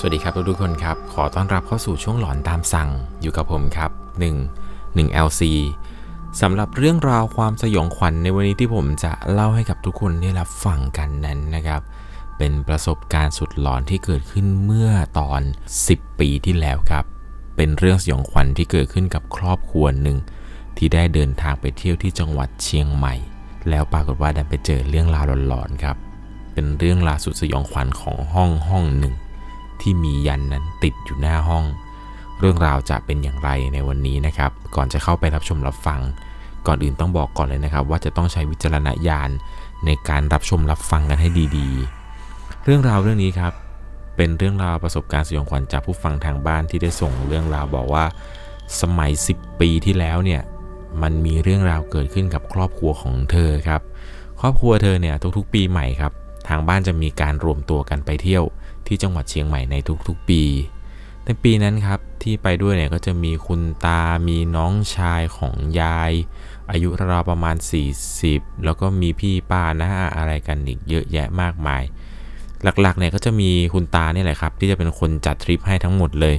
สวัสดีครับทุกๆคนครับ ขอต้อนรับเข้าสู่ช่วงหลอนตามสั่งอยู่กับผมครับ 1 1 LC สำหรับเรื่องราวความสยองขวัญในวันนี้ที่ผมจะเล่าให้กับทุกคนได้รับฟังกันนั้นนะครับ เป็นประสบการณ์สุดหลอนที่เกิดขึ้นเมื่อตอน 10 ปีที่แล้วครับ เป็นเรื่องสยองขวัญที่เกิดขึ้นกับครอบครัวหนึ่งที่ได้เดินทางไปเที่ยวที่จังหวัดเชียงใหม่ แล้วปรากฏว่าดันไปเจอเรื่องราวหลอนๆครับ เป็นเรื่องราวสุดสยองขวัญของห้องห้องหนึ่ง ที่มียันนั้นติดอยู่หน้าห้อง เรื่องราวจะเป็นอย่างไรในวันนี้นะครับ ก่อนจะเข้าไปรับชมรับฟัง ก่อนอื่นต้องบอกก่อนเลยนะครับ ว่าจะต้องใช้วิจารณญาณในการรับชมรับฟังกันให้ดีๆ เรื่องราวเรื่องนี้ครับ เป็นเรื่องราวประสบการณ์สยองขวัญจากผู้ฟังทางบ้านที่ได้ส่งเรื่องราวบอกว่า สมัย 10 ปีที่แล้วเนี่ยมันมีเรื่องราวเกิดขึ้นกับครอบครัวของเธอครับ ครอบครัวเธอเนี่ยทุกๆ ปีใหม่ครับ ทางบ้านจะมีการรวมตัวกันไปเที่ยว ที่จังหวัดเชียงใหม่ในทุกๆปี ในปีนั้นครับที่ไปด้วยเนี่ยก็จะมีคุณตา มีน้องชายของยาย อายุราวประมาณ 40 แล้วก็มีพี่ป้าน้าอาอะไรกันอีกเยอะแยะมากมาย หลักๆเนี่ยก็จะมีคุณตาเนี่ยแหละครับ ที่จะเป็นคนจัดทริปให้ทั้งหมดเลย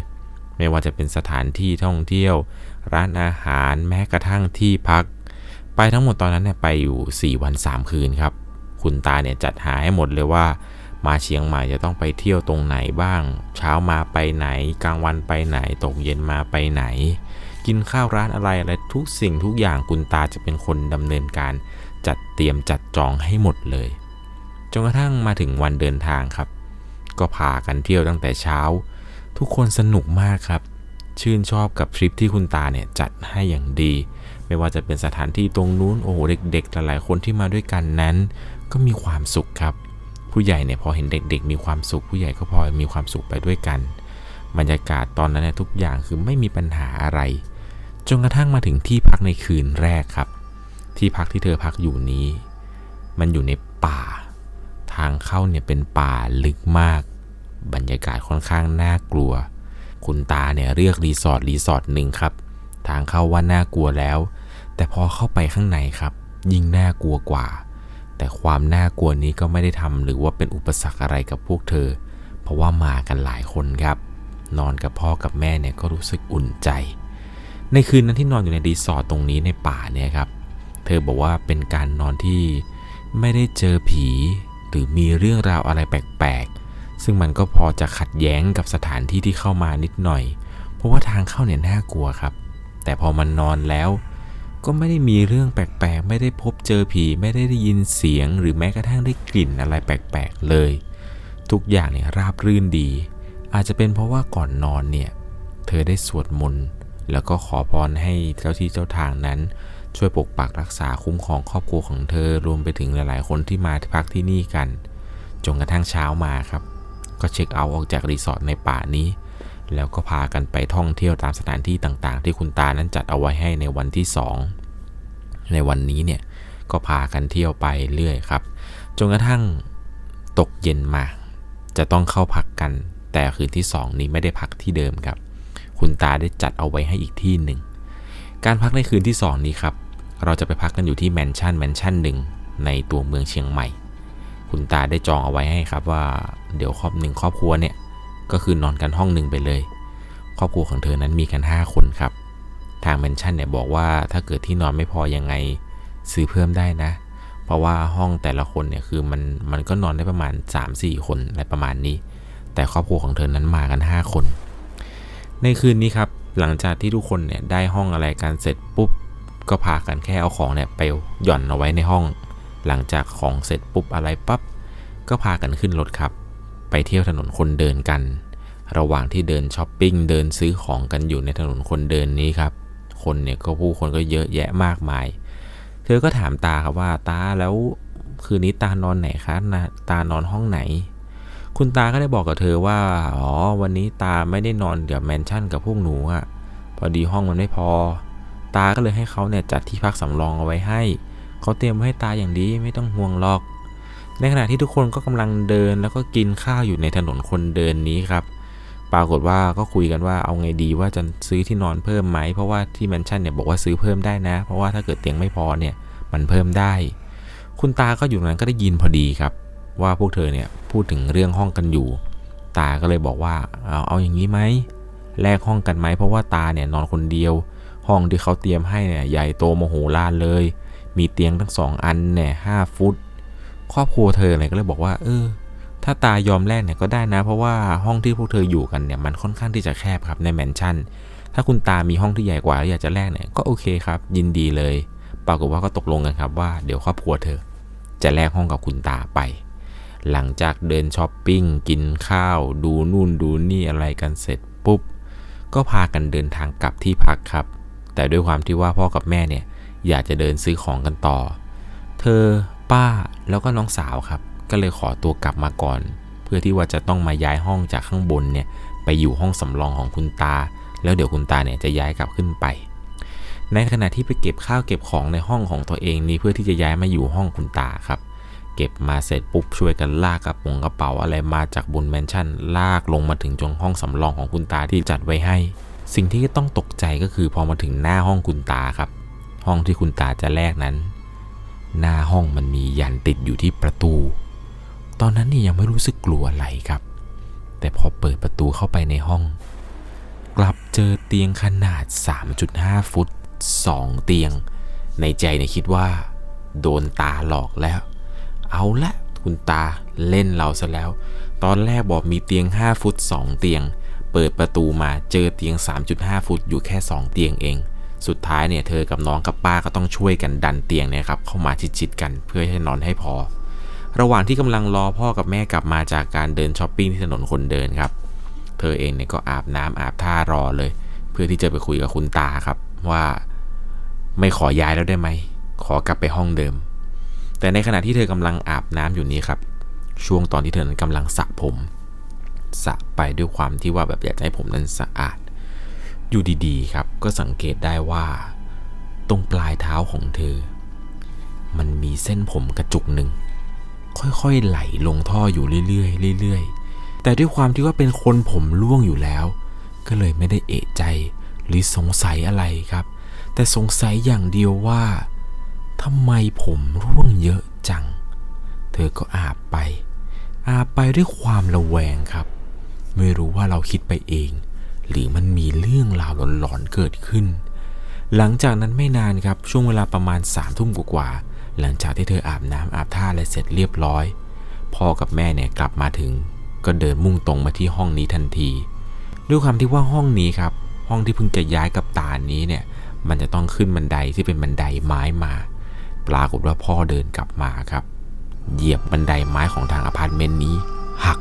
ไม่ว่าจะเป็นสถานที่ท่องเที่ยว ร้านอาหารแม้กระทั่งที่พัก ไปทั้งหมดตอนนั้นเนี่ยไปอยู่ 4 วัน 3 คืนครับ คุณตาเนี่ยจัดหาให้หมดเลยว่า มาเชียงใหม่จะต้องไปเที่ยวตรงไหนบ้าง เช้ามาไปไหน กลางวันไปไหน ตกเย็นมาไปไหน กินข้าวร้านอะไรอะไรทุกสิ่งทุกอย่างคุณตาจะเป็นคนดำเนินการจัดเตรียมจัดจองให้หมดเลยจนกระทั่งมาถึงวันเดินทางครับ ก็พากันเที่ยวตั้งแต่เช้า ทุกคนสนุกมากครับ ชื่นชอบกับทริปที่คุณตาเนี่ยจัดให้อย่างดี ไม่ว่าจะเป็นสถานที่ตรงนู้นโอ้โหเด็กๆหลายๆคนที่มาด้วยกันนั้น ก็มีความสุขครับ ผู้ใหญ่เนี่ยพอเห็นเด็ก ๆ มีความสุขผู้ใหญ่ก็พอมีความสุขไปด้วยกัน บรรยากาศตอนนั้นเนี่ยทุกอย่างคือไม่มีปัญหาอะไรจนกระทั่งมาถึงที่พักในคืนแรกครับ ที่พักที่เธอพักอยู่นี้ มันอยู่ในป่า ทางเข้าเนี่ยเป็นป่าลึกมาก บรรยากาศค่อนข้างน่ากลัว คุณตาเนี่ยเรียกรีสอร์ทรีสอร์ทหนึ่งครับ ทางเข้าว่าน่ากลัวแล้ว แต่พอเข้าไปข้างในครับ ยิ่งน่ากลัวกว่า แต่ความน่ากลัวนี้ก็ไม่ได้ทำหรือว่าเป็นอุปสรรคอะไรกับพวกเธอ เพราะว่ามากันหลายคนครับ นอนกับพ่อกับแม่เนี่ยก็รู้สึกอุ่นใจ ในคืนนั้นที่นอนอยู่ในรีสอร์ทตรงนี้ในป่าเนี่ยครับ เธอบอกว่าเป็นการนอนที่ไม่ได้เจอผี หรือมีเรื่องราวอะไรแปลกๆ ซึ่งมันก็พอจะขัดแย้งกับสถานที่ที่เข้ามานิดหน่อย เพราะว่าทางเข้าเนี่ยน่ากลัวครับ แต่พอมันนอนแล้ว ก็ไม่ได้มีเรื่องแปลกๆ ไม่ได้พบเจอผี ไม่ได้ได้ยินเสียง หรือแม้กระทั่งได้กลิ่นอะไรแปลกๆเลย ทุกอย่างเนี่ยราบรื่นดี อาจจะเป็นเพราะว่าก่อนนอนเนี่ย เธอได้สวดมนต์แล้วก็ขอพรให้เจ้าที่เจ้าทางนั้น ช่วยปกปักรักษาคุ้มครองครอบครัวของเธอรวมไปถึงหลาย ๆ คนที่มาพักที่นี่กันจนกระทั่งเช้ามาครับ ก็เช็คเอาท์ออกจากรีสอร์ทในป่านี้ แล้วก็พากันไปท่องเที่ยวตามสถานที่ต่างๆ ที่คุณตานั้นจัดเอาไว้ให้ในวันที่ 2 ในวันนี้เนี่ยก็พากันเที่ยวไปเรื่อยครับ จนกระทั่งตกเย็นมา จะต้องเข้าพักกัน แต่คืนที่ 2 นี้ไม่ได้พักที่เดิมครับ คุณตาได้จัดเอาไว้ให้อีกที่หนึ่ง การพักในคืนที่ 2 นี้ครับ เราจะไปพักกันอยู่ที่แมนชั่นแมนชั่นหนึ่งในตัวเมืองเชียงใหม่ คุณตาได้จองเอาไว้ให้ครับว่า เดี๋ยวครอบหนึ่งครอบครัวเนี่ย ก็คือนอนกันห้องหนึ่งไปเลย ครอบครัวของเธอนั้นมีกัน 5 คนครับ ทางแมนชั่นเนี่ยบอกว่าถ้าเกิดที่นอนไม่พอยังไงซื้อเพิ่มได้นะ เพราะว่าห้องแต่ละคนเนี่ยคือมันมันก็นอนได้ประมาณ 3-4 คนอะไรประมาณนี้ แต่ครอบครัวของเธอนั้นมากัน 5 คน ในคืนนี้ครับหลังจากที่ทุกคนเนี่ยได้ห้องอะไรกันเสร็จปุ๊บก็พากันแค่เอาของเนี่ยไปหย่อนเอาไว้ในห้อง หลังจากของเสร็จปุ๊บอะไรปั๊บก็พากันขึ้นรถครับ ไปเที่ยวถนนคนเดินกัน ระหว่างที่เดินช้อปปิ้งเดินซื้อของกันอยู่ในถนนคนเดินนี้ครับ คนเนี่ยก็ผู้คนก็เยอะแยะมากมาย เธอก็ถามตาครับว่าตาแล้วคืนนี้ตานอนไหนคะนะตานอนห้องไหน คุณตาก็ได้บอกกับเธอว่า อ๋อ วันนี้ตาไม่ได้นอนเดี๋ยวแมนชั่นกับพวกหนูอะพอดีห้องมันไม่พอ ตาก็เลยให้เขาเนี่ยจัดที่พักสำรองเอาไว้ให้ เขาเตรียมไว้ให้ตาอย่างดีไม่ต้องห่วงหรอก ในขณะที่ทุกคนก็กำลังเดินแล้วก็กินข้าวอยู่ในถนนคนเดินนี้ครับ ปรากฏว่าก็คุยกันว่าเอาไงดีว่าจะซื้อที่นอนเพิ่มไหม เพราะว่าที่แมนชั่นเนี่ยบอกว่าซื้อเพิ่มได้นะ เพราะว่าถ้าเกิดเตียงไม่พอเนี่ยมันเพิ่มได้ คุณตาก็อยู่นั้นก็ได้ยินพอดีครับ ว่าพวกเธอเนี่ยพูดถึงเรื่องห้องกันอยู่ตตาก็เลยบอกว่าเอาเอาอย่างนี้ไหมแลกห้องกันไหมเพราะว่าตาเนี่ยนอนคนเดียว ห้องที่เขาเตรียมให้เนี่ยใหญ่โตโมโหลานเลย มีเตียงทั้งสองอันเนี่ยห้าฟุต ครอบครัวเธอเนี่ยก็เลยบอกว่า เออ ถ้าตายอมแลกเนี่ยก็ได้นะ เพราะว่าห้องที่พวกเธออยู่กันเนี่ยมันค่อนข้างที่จะแคบครับในแมนชั่น ถ้าคุณตามีห้องที่ใหญ่กว่าแล้วอยากจะแลกเนี่ยก็โอเคครับ ยินดีเลย ปรากฏว่าก็ตกลงกันครับว่าเดี๋ยวครอบครัวเธอ จะแลกห้องกับคุณตาไป หลังจากเดินช้อปปิ้งกินข้าว ดูนู่นดูนี่อะไรกันเสร็จปุ๊บก็พากันเดินทางกลับที่พักครับ แต่ด้วยความที่ว่าพ่อกับแม่เนี่ยอยากจะเดินซื้อของกันต่อ เธอ ป้าแล้วก็น้องสาวครับ ก็เลยขอตัวกลับมาก่อน เพื่อที่ว่าจะต้องมาย้ายห้องจากข้างบนเนี่ยไปอยู่ห้องสำรองของคุณตา แล้วเดี๋ยวคุณตาเนี่ยจะย้ายกลับขึ้นไป ในขณะที่ไปเก็บข้าวเก็บของในห้องของตัวเองนี้เพื่อที่จะย้ายมาอยู่ห้องคุณตาครับ เก็บมาเสร็จปุ๊บช่วยกันลากกระป๋องกระเป๋าอะไรมาจากบนแมนชั่น ลากลงมาถึงจงห้องสำรองของคุณตาที่จัดไว้ให้ สิ่งที่ต้องตกใจก็คือพอมาถึงหน้าห้องคุณตาครับ ห้องที่คุณตาจะแลกนั้น หน้าห้องมันมียันติดอยู่ที่ประตู ตอนนั้นนี่ยังไม่รู้สึกกลัวอะไรครับ แต่พอเปิดประตูเข้าไปในห้อง กลับเจอเตียงขนาด 3.5 ฟุต 2 เตียง ในใจเนี่ยคิดว่า โดนตาหลอกแล้ว เอาละคุณตาเล่นเราซะแล้ว ตอนแรกบอกมีเตียง 5 ฟุต 2 เตียง เปิดประตูมาเจอเตียง 3.5 ฟุตอยู่แค่ 2 เตียงเอง สุดท้ายเนี่ยเธอกับน้องกับป้าก็ต้องช่วยกันดันเตียงเนี่ยครับเข้ามาชิดๆกันเพื่อให้นอนให้พอ ระหว่างที่กำลังรอพ่อกับแม่กลับมาจากการเดินช้อปปิ้งที่ถนนคนเดินครับ เธอเองเนี่ยก็อาบน้ำอาบท่ารอเลย เพื่อที่จะไปคุยกับคุณตาครับว่าไม่ขอย้ายแล้วได้ไหม ขอกลับไปห้องเดิม แต่ในขณะที่เธอกำลังอาบน้ำอยู่นี้ครับ ช่วงตอนที่เธอนั้นกำลังสระผม สระไปด้วยความที่ว่าแบบอยากให้ผมนั้นสะอาด อยู่ดีๆครับก็สังเกตได้ว่า ตรงปลายเท้าของเธอ มันมีเส้นผมกระจุกหนึ่ง ค่อยๆไหลลงท่ออยู่เรื่อยๆเรื่อยๆ แต่ด้วยความที่ว่าเป็นคนผมร่วงอยู่แล้ว ก็เลยไม่ได้เอะใจหรือสงสัยอะไรครับ แต่สงสัยอย่างเดียวว่าทำไมผมร่วงเยอะจัง เธอก็อาบไป อาบไปด้วยความระแวงครับ ไม่รู้ว่าเราคิดไปเอง หรือมันมีเรื่องราวหลอนๆเกิดขึ้น หลังจากนั้นไม่นานครับช่วงเวลาประมาณสามทุ่มกว่าๆหลังจากที่เธออาบน้ำอาบท่าอะไรเสร็จเรียบร้อย พ่อกับแม่เนี่ยกลับมาถึง ก็เดินมุ่งตรงมาที่ห้องนี้ทันที ด้วยความที่ว่าห้องนี้ครับ ห้องที่เพิ่งจะย้ายกับตานี้เนี่ย มันจะต้องขึ้นบันไดที่เป็นบันไดไม้มา ปรากฏว่าพ่อเดินกลับมาครับ เหยียบบันไดไม้ของทางอพาร์ตเมนต์นี้ หัก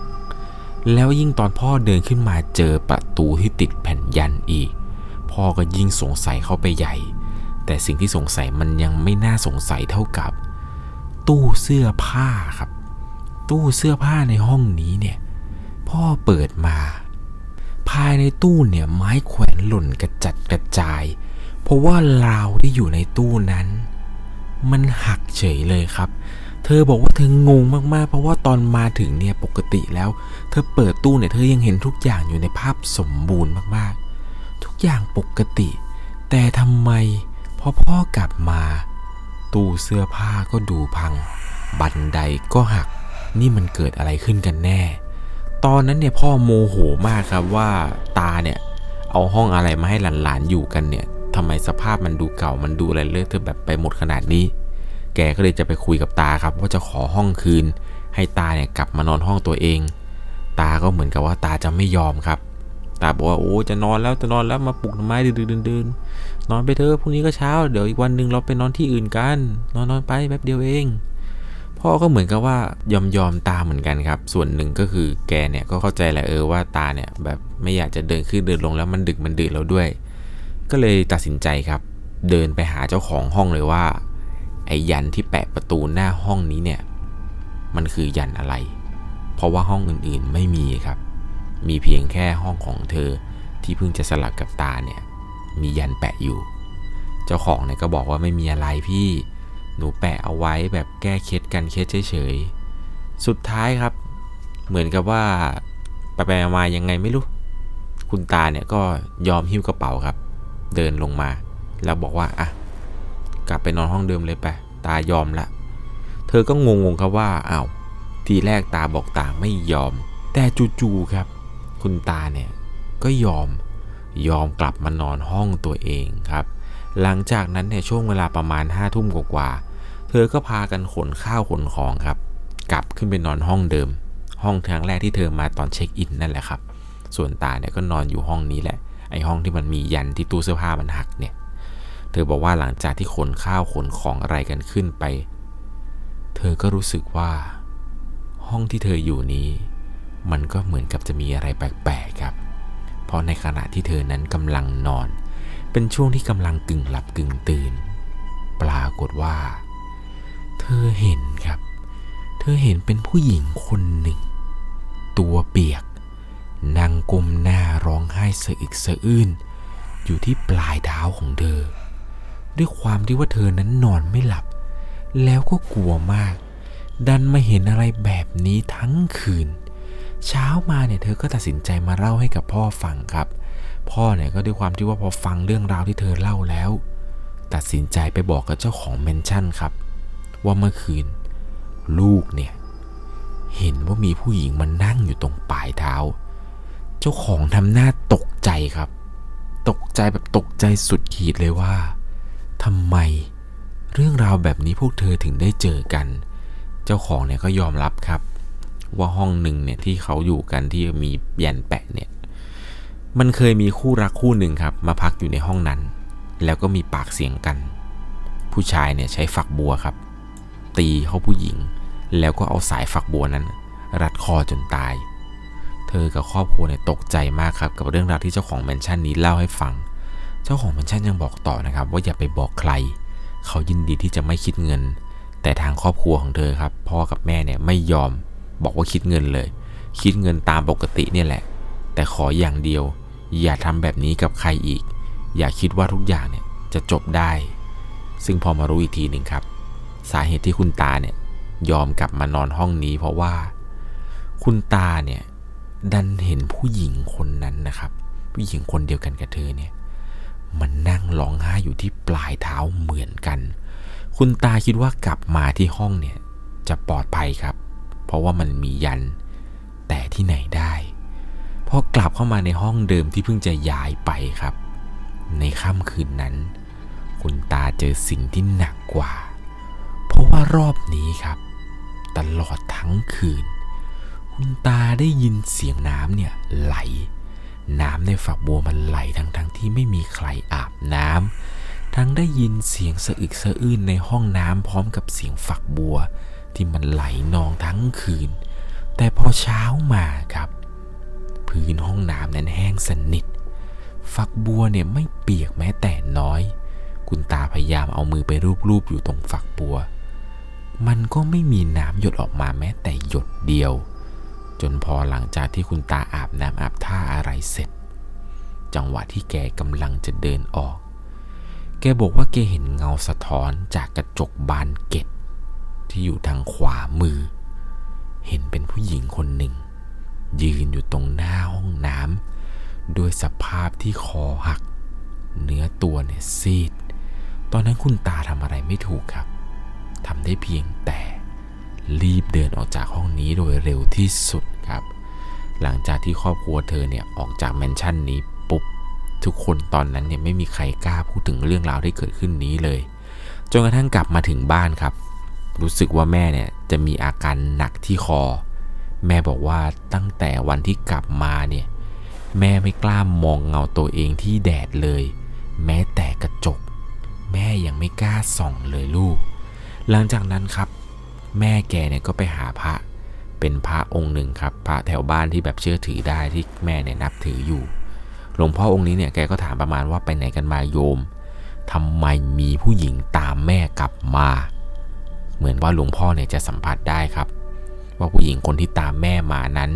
แล้วยิ่งตอนพ่อเดินขึ้นมาเจอประตูที่ติดแผ่นยันอีก พ่อก็ยิ่งสงสัยเข้าไปใหญ่ แต่สิ่งที่สงสัยมันยังไม่น่าสงสัยเท่ากับ ตู้เสื้อผ้าครับ ตู้เสื้อผ้าในห้องนี้เนี่ย พ่อเปิดมา ภายในตู้เนี่ยไม้แขวนหล่นกระจัดกระจาย เพราะว่าราวที่อยู่ในตู้นั้น มันหักเฉยเลยครับ เธอบอกว่าเธองงมากๆ เพราะว่าตอนมาถึงเนี่ยปกติแล้ว เธอเปิดตู้เนี่ยเธอยังเห็นทุกอย่างอยู่ในภาพสมบูรณ์มากๆ ทุกอย่างปกติ แต่ทำไมพอพ่อกลับมา ตู้เสื้อผ้าก็ดูพัง บันไดก็หัก นี่มันเกิดอะไรขึ้นกันแน่ ตอนนั้นเนี่ยพ่อโมโหมากครับว่าตาเนี่ยเอาห้องอะไรมาให้หลานๆอยู่กันเนี่ยทำไมสภาพมันดูเก่ามันดูอะไรเลอะเทอะแบบไปหมดขนาดนี้ แกก็เลยจะไปคุยกับตาครับ ว่าจะขอห้องคืน ให้ตาเนี่ยกลับมานอนห้องตัวเอง ตาก็เหมือนกับว่าตาจะไม่ยอมครับ ตาบอกว่าโอ้จะนอนแล้วจะนอนแล้วมาปลุกทำไมดื้อๆดื่นนอนไปเถอะพรุ่งนี้ก็เช้าเดี๋ยวอีกวันหนึ่งเราไปนอนที่อื่นกัน นอนนอนไปแป๊บเดียวเอง พ่อก็เหมือนกับว่ายอมยอมตาเหมือนกันครับ ส่วนหนึ่งก็คือแกเนี่ยก็เข้าใจแหละเออว่าตาเนี่ยแบบไม่อยากจะเดินขึ้นเดินลงแล้วมันดึกมันดื่นแล้วด้วย ก็เลยตัดสินใจครับ เดินไปหาเจ้าของห้องเลยว่า ไอ้ยันที่แปะประตูหน้าห้องนี้เนี่ย มันคือยันอะไร เพราะว่าห้องอื่นๆไม่มีครับ มีเพียงแค่ห้องของเธอที่เพิ่งจะสลับกับตาเนี่ย มียันแปะอยู่ เจ้าของเนี่ยก็บอกว่าไม่มีอะไรพี่ หนูแปะเอาไว้แบบแก้เคล็ดกันเคล็ดเฉยๆ สุดท้ายครับ เหมือนกับว่าไปไปมายังไงไม่รู้ คุณตาเนี่ยก็ยอมหิ้วกระเป๋าครับ เดินลงมา แล้วบอกว่าอะ กลับไปนอนห้องเดิมเลยไป ตายอมละ เธอก็งงๆครับว่าอ้าวทีแรกตาบอกตาไม่ยอม แต่จู่ๆครับ คุณตาเนี่ยก็ยอมยอมกลับมานอนห้องตัวเองครับ หลังจากนั้นเนี่ยช่วงเวลาประมาณห้าทุ่มกว่าเธอก็พากันขนข้าวขนของครับ กลับขึ้นไปนอนห้องเดิม ห้องครั้งแรกที่เธอมาตอนเช็คอินนั่นแหละครับ ส่วนตาเนี่ยก็นอนอยู่ห้องนี้แหละ ไอห้องที่มันมียันที่ตู้เสื้อผ้ามันหักเนี่ย เธอบอกว่าหลังจากที่ขนข้าวขนของอะไรกันขึ้นไป เธอก็รู้สึกว่า ห้องที่เธออยู่นี้ มันก็เหมือนกับจะมีอะไรแปลกๆครับ เพราะในขณะที่เธอนั้นกำลังนอน เป็นช่วงที่กำลังกึ่งหลับกึ่งตื่น ปรากฏว่า เธอเห็นครับ เธอเห็นเป็นผู้หญิงคนหนึ่ง ตัวเปียกนั่งก้มหน้าร้องไห้สะอึกสะอื้นอยู่ที่ปลายเท้าของเธอ ด้วยความที่ว่าเธอนั้นนอนไม่หลับ แล้วก็กลัวมาก ดันมาเห็นอะไรแบบนี้ทั้งคืน เช้ามาเนี่ยเธอก็ตัดสินใจมาเล่าให้กับพ่อฟังครับ พ่อเนี่ยก็ด้วยความที่ว่าพอฟังเรื่องราวที่เธอเล่าแล้ว ตัดสินใจไปบอกกับเจ้าของแมนชั่นครับ ว่าเมื่อคืน ลูกเนี่ยเห็นว่ามีผู้หญิงมานั่งอยู่ตรงปลายเท้า เจ้าของทำหน้าตกใจครับ ตกใจแบบตกใจสุดขีดเลยว่า ทำไม เรื่องราวแบบนี้พวกเธอถึงได้เจอกัน เจ้าของเนี่ยก็ยอมรับครับ ว่าห้องหนึ่งเนี่ยที่เขาอยู่กันที่มียันแปะเนี่ย มันเคยมีคู่รักคู่หนึ่งครับ มาพักอยู่ในห้องนั้น แล้วก็มีปากเสียงกัน ผู้ชายเนี่ยใช้ฝักบัวครับ ตีเขาผู้หญิง แล้วก็เอาสายฝักบัวนั้น รัดคอจนตาย เธอกับครอบครัวเนี่ยตกใจมากครับ กับเรื่องราวที่เจ้าของแมนชั่นนี้เล่าให้ฟัง เจ้าของแมนชั่นยังบอกต่อนะครับ ว่าอย่าไปบอกใคร เขายินดีที่จะไม่คิดเงิน แต่ทางครอบครัวของเธอครับ พ่อกับแม่เนี่ยไม่ยอม บอกว่าคิดเงินเลย คิดเงินตามปกติเนี่ยแหละ แต่ขออย่างเดียว อย่าทำแบบนี้กับใครอีก อย่าคิดว่าทุกอย่างเนี่ยจะจบได้ ซึ่งพอมารู้อีกทีหนึ่งครับ สาเหตุที่คุณตาเนี่ยยอมกลับมานอนห้องนี้ เพราะว่า คุณตาเนี่ยดันเห็นผู้หญิงคนนั้นนะครับ ผู้หญิงคนเดียวกันกับเธอเนี่ย มันนั่งร้องไห้อยู่ที่ปลายเท้าเหมือนกัน คุณตาคิดว่ากลับมาที่ห้องเนี่ยจะปลอดภัยครับ เพราะว่ามันมียัน แต่ที่ไหนได้พอกลับเข้ามาในห้องเดิมที่เพิ่งจะย้ายไปครับ ในค่ำคืนนั้น คุณตาเจอสิ่งที่หนักกว่า เพราะว่ารอบนี้ครับ ตลอดทั้งคืน คุณตาได้ยินเสียงน้ำเนี่ยไหล น้ำในฝักบัวมันไหลทั้งทั้งที่ไม่มีใครอาบน้ำทั้งได้ยินเสียงสะอึกสะอื้นในห้องน้ำพร้อมกับเสียงฝักบัว ที่มันไหลนองทั้งคืน แต่พอเช้ามาครับ พื้นห้องน้ำนั้นแห้งสนิท ฝักบัวเนี่ยไม่เปียกแม้แต่น้อย คุณตาพยายามเอามือไปรูปๆอยู่ตรงฝักบัว มันก็ไม่มีน้ำหยดออกมาแม้แต่หยดเดียว จนพอหลังจากที่คุณตาอาบน้ำอาบท่าอะไรเสร็จ จังหวะที่แกกำลังจะเดินออก แกบอกว่าแกเห็นเงาสะท้อนจากกระจกบานเกตที่อยู่ทางขวามือ เห็นเป็นผู้หญิงคนหนึ่ง ยืนอยู่ตรงหน้าห้องน้ำด้วยสภาพที่คอหัก เนื้อตัวเนี่ยซีด ตอนนั้นคุณตาทำอะไรไม่ถูกครับทำได้เพียงแต่ รีบเดินออกจากห้องนี้โดยเร็วที่สุดครับ หลังจากที่ครอบครัวเธอเนี่ยออกจากแมนชั่นนี้ปุ๊บทุกคนตอนนั้นเนี่ยไม่มีใครกล้าพูดถึงเรื่องราวที่เกิดขึ้นนี้เลย จนกระทั่งกลับมาถึงบ้านครับ รู้สึกว่าแม่เนี่ยจะมีอาการหนักที่คอ แม่บอกว่าตั้งแต่วันที่กลับมาเนี่ยแม่ไม่กล้ามองเงาตัวเองที่แดดเลย แม้แต่กระจก แม่ยังไม่กล้าส่องเลยลูก หลังจากนั้นครับ แม่แกเนี่ยก็ไปหาพระ เป็นพระองค์หนึ่งครับ พระแถวบ้านที่แบบเชื่อถือได้ที่แม่เนี่ยนับถืออยู่ หลวงพ่อองค์นี้เนี่ยแกก็ถามประมาณว่าไปไหนกันมาโยมทำไมมีผู้หญิงตามแม่กลับมา เหมือนว่าหลวงพ่อเนี่ยจะสัมผัสได้ครับ ว่าผู้หญิงคนที่ตามแม่มานั้น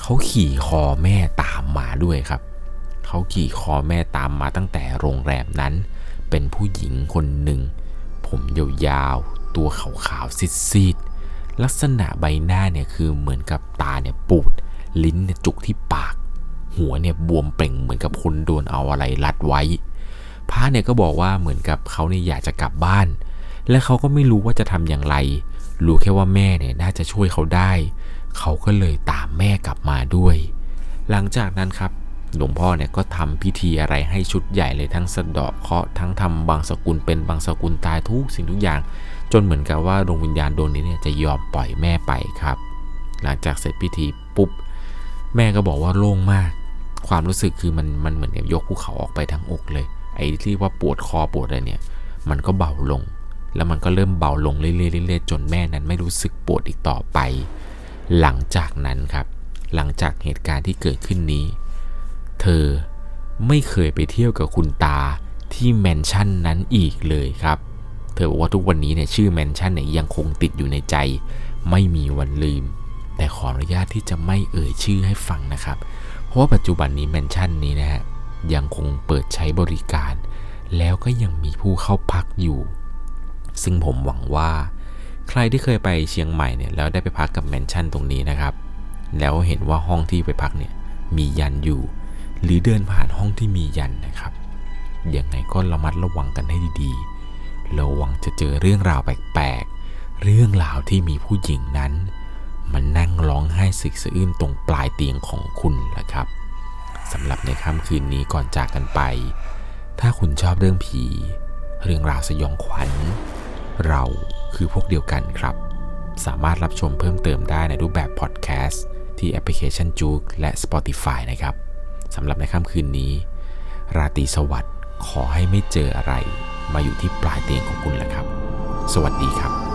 เขาขี่คอแม่ตามมาด้วยครับเขาขี่คอแม่ตามมาตั้งแต่โรงแรมนั้น เป็นผู้หญิงคนหนึ่ง ผมยาว ตัวขาวๆซีดๆลักษณะใบหน้าเนี่ยคือเหมือนกับตาเนี่ยปูด ลิ้นเนี่ยจุกที่ปาก หัวเนี่ยบวมเป่งเหมือนกับคนโดนเอาอะไรรัดไว้ พระเนี่ยก็บอกว่าเหมือนกับเขาเนี่ยอยากจะกลับบ้าน และเขาก็ไม่รู้ว่าจะทำอย่างไร รู้แค่ว่าแม่เนี่ยน่าจะช่วยเขาได้ เขาก็เลยตามแม่กลับมาด้วย หลังจากนั้นครับหลวงพ่อเนี่ยก็ทำพิธีอะไรให้ชุดใหญ่เลยทั้งสะเดาะเคาะทั้งทำบางสกุลเป็นบางสกุลตายทุกสิ่งทุกอย่าง จนเหมือนกับว่าดวงวิญญาณดวงนี้เนี่ยจะยอมปล่อยแม่ไปครับ หลังจากเสร็จพิธีปุ๊บ แม่ก็บอกว่าโล่งมาก ความรู้สึกคือมันมันเหมือนกับยกภูเขาออกไปทั้งอกเลย ไอ้ที่ว่าปวดคอปวดอะไรเนี่ย มันก็เบาลง แล้วมันก็เริ่มเบาลงเรื่อยๆจนแม่นั้นไม่รู้สึกปวดอีกต่อไป หลังจากนั้นครับ หลังจากเหตุการณ์ที่เกิดขึ้นนี้ เธอไม่เคยไปเที่ยวกับคุณตาที่แมนชั่นนั้นอีกเลยครับ ธอบอกว่าทุกวันนี้เนี่ยชื่อแมนชั่นเนี่ยยังคงติดอยู่ในใจ ไม่มีวันลืม แต่ขออนุญาตที่จะไม่เอ่ยชื่อให้ฟังนะครับ เพราะว่าปัจจุบันนี้แมนชั่นนี้นะฮะยังคงเปิดใช้บริการ แล้วก็ยังมีผู้เข้าพักอยู่ ซึ่งผมหวังว่า ใครที่เคยไปเชียงใหม่เนี่ยแล้วได้ไปพักกับแมนชั่นตรงนี้นะครับ แล้วเห็นว่าห้องที่ไปพักเนี่ยมียันอยู่ หรือเดินผ่านห้องที่มียันนะครับยังไงก็ระมัดระวังกันให้ดีๆ ระวังจะเจอเรื่องราวแปลกๆ เรื่องราวที่มีผู้หญิงนั้น มันนั่งร้องไห้สึกสะอื้นตรงปลายเตียงของคุณแหละครับสำหรับในค่ำคืนนี้ก่อนจากกันไป ถ้าคุณชอบเรื่องผี เรื่องราวสยองขวัญ เราคือพวกเดียวกันครับ สามารถรับชมเพิ่มเติมได้ในรูปแบบพอดแคสต์ที่แอปพลิเคชันจูกและ Spotify นะครับสำหรับในค่ำคืนนี้ ราตรีสวัสดิ์ขอให้ไม่เจออะไร มาอยู่ที่ปลายเตียงของคุณแหละครับ สวัสดีครับ